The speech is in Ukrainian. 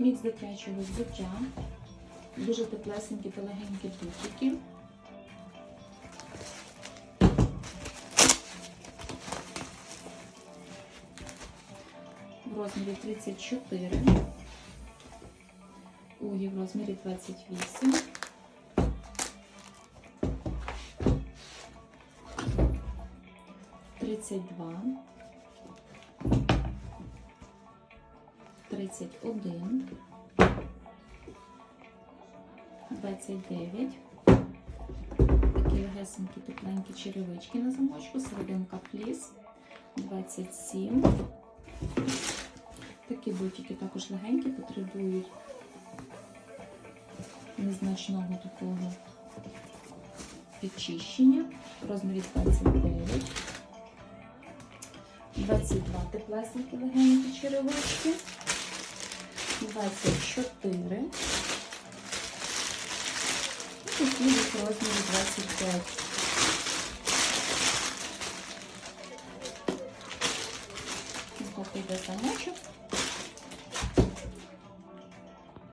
Мікс дитячого взуття. Дуже теплесенькі та легенькі туфлики. В розмірі 34. Угі в розмірі 28. Тридцять два, тридцять один, двадцять дев'ять. Такі легесенькі тепленькі черевички на замочку, серединка фліс, 27. Такі бутики також легенькі, потребують незначного такого підчищення. Розмірі 29. 22 теплесенькі легенькі черевички. 24. І такі в розмірі 25. Ось такий замочок.